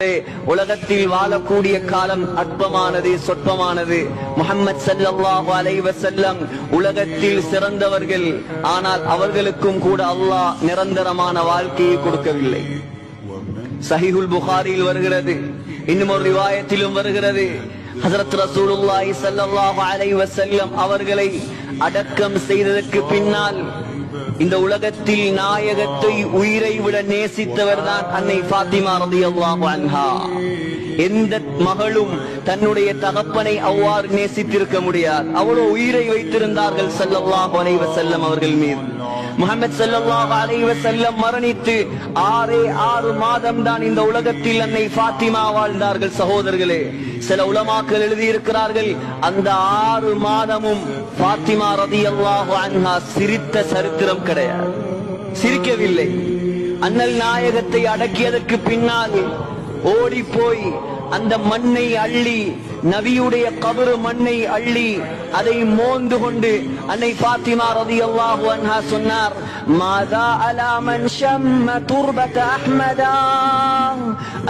உலகத்தில் வாழக்கூடிய காலம் அற்பமானது சொற்பமானது. முகமது சல்லாஹு அலைவசல்லம் உலகத்தில் சிறந்தவர்கள். ஆனால் அவர்களுக்கும் கூட அல்லாஹ் நிரந்தரமான வாழ்க்கையை கொடுக்கவில்லை. சஹிஹுல் புகாரியில் வருகிறது இன்னும் ஒரு ரிவாயத்திலும் வருகிறது. ஹசரத் ரசூலுல்லாஹி ஸல்லல்லாஹு அலைஹி வஸல்லம் அவர்களை அடக்கம் செய்ததற்கு பின்னால் இந்த உலகத்தில் நாயகத்தை உயிரை விட நேசித்தவர் தான் அன்னை ஃபாத்திமா ரலியல்லாஹு அன்ஹா. எந்த மகளும் தன்னுடைய தகப்பனை அவ்வாறு நேசித்திருக்க முடியாது. அவ்வளவு உயிரை வைத்திருந்தார்கள் ஸல்லல்லாஹு அலைஹி வஸல்லம் அவர்கள் மீது. முகமது ஸல்லல்லாஹு அலைஹி செல்லம் மரணித்து ஆறே ஆறு மாதம் தான் இந்த உலகத்தில் அன்னை பாத்திமா வாழ்ந்தார்கள் சகோதரர்களே. சில உலமாக்கள் எழுதியிருக்கிறார்கள் அந்த ஆறு மாதமும் பாத்திமா ரதியல்லாஹு அன்ஹா சிரித்த சரித்திரம் கிடையாது. சிரிக்கவில்லை. அண்ணல் நாயகத்தை அடக்கியதற்கு பின்னால் ஓடி போய் அந்த மண்ணை அள்ளி நபியுடைய கபரு மண்ணை அள்ளி அதை மோந்து கொண்டு அன்னை பாத்திமா ரதி அல்லாஹு அன்ஹா சொன்னார் மாதா அலா மன் ஷம்ம துர்பத அஹ்மதா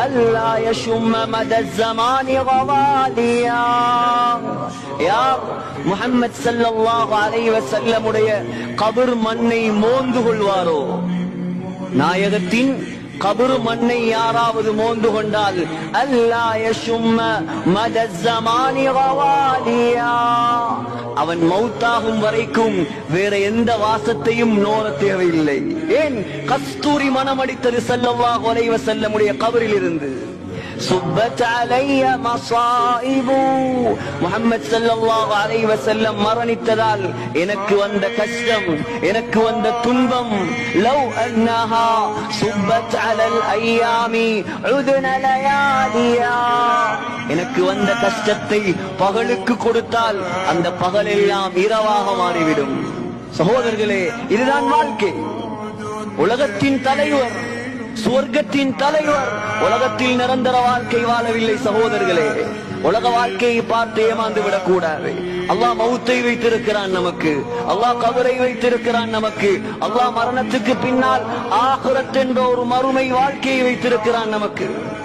அல்லா யஷும்ம மத ஜமானி கவாலியா யார்? முஹம்மத் ஸல்லல்லாஹு அலைஹி வஸல்லம் உடைய கபர் மண்ணை மோந்து கொள்வாரோ? நாயகத்தின் கபரு மண்ணை யாராவது மோந்து கொண்டால் அல்லா அவன் மௌத்தாகும் வரைக்கும் வேற எந்த வாசத்தையும் நோர தேவையில்லை. ஏன்? கஸ்தூரி மனம் அடித்தது செல்லவா கொலைவ செல்ல முடிய கபரில் இருந்து சுப்பத் முகமது சல்லாஹ் முஹம்மத் ஸல்லல்லாஹு மரணித்ததால் எனக்கு வந்த கஷ்டம் எனக்கு வந்த துன்பம். லவ் அன்னஹா சுப்பத் அலல் ஐயாமி உதுனலயாலியா எனக்கு வந்த கஷ்டத்தை பகலுக்கு கொடுத்தால் அந்த பகலெல்லாம் இரவாக மாறிவிடும். சகோதரர்களே இதுதான் வாழ்க்கை. உலகத்தின் தலைவர் சுவர்க்கத்தின் தலைவர் உலகத்தில் நிரந்தர வாழ்க்கை வாழவில்லை சகோதரர்களே. உலக வாழ்க்கையை பார்த்து ஏமாந்து விடக்கூடாது. அல்லாஹ் மௌத்தை வைத்திருக்கிறான் நமக்கு. அல்லாஹ் கபரை வைத்திருக்கிறான் நமக்கு. அல்லாஹ் மரணத்துக்கு பின்னால் ஆகுரத் என்ற ஒரு மறுமை வாழ்க்கையை வைத்திருக்கிறான் நமக்கு.